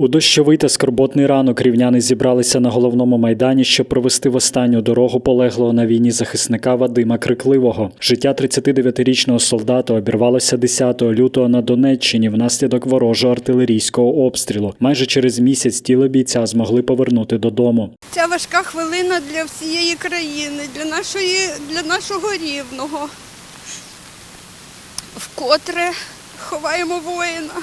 У дощовий та скорботний ранок рівняни зібралися на головному майдані, щоб провести в останню дорогу полеглого на війні захисника Вадима Крикливого. Життя 39-річного солдата обірвалося 10 лютого на Донеччині внаслідок ворожого артилерійського обстрілу. Майже через місяць тіло бійця змогли повернути додому. Ця важка хвилина для всієї країни, для нашої, для нашого рівного. Вкотре ховаємо воїна,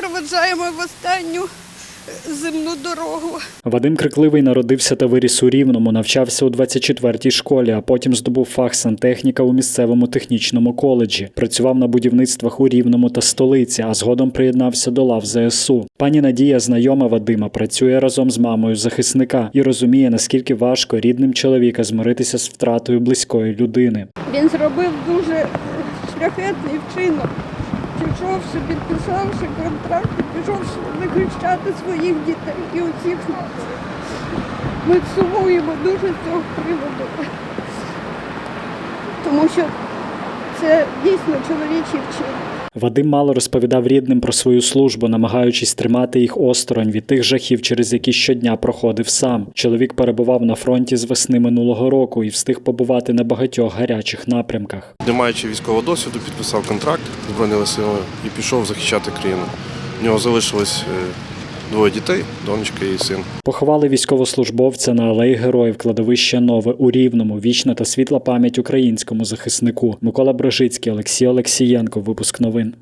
проведжаємо в останню е, земну дорогу. Вадим Крикливий народився та виріс у Рівному, навчався у 24-й школі, а потім здобув фах сантехніка у місцевому технічному коледжі. Працював на будівництвах у Рівному та столиці, а згодом приєднався до лав ЗСУ. Пані Надія, знайома Вадима, працює разом з мамою захисника і розуміє, наскільки важко рідним чоловіка змиритися з втратою близької людини. Він зробив дуже шляхетний вчинок, пішовши, підписавши контракт, пішовши захищати своїх дітей і усіх нас. Ми сумуємо дуже з цього приводу, тому що це дійсно чоловічий вчинок. Вадим мало розповідав рідним про свою службу, намагаючись тримати їх осторонь від тих жахів, через які щодня проходив сам. Чоловік перебував на фронті з весни минулого року і встиг побувати на багатьох гарячих напрямках. Не маючи військового досвіду, підписав контракт з Збройними силами і пішов захищати країну. У нього залишилось е, двоє дітей, донечка і син. Поховали військовослужбовця на алеї героїв кладовище Нове у Рівному. Вічна та світла пам'ять українському захиснику. Микола Брожицький, Олексій Олексієнко. Випуск новин.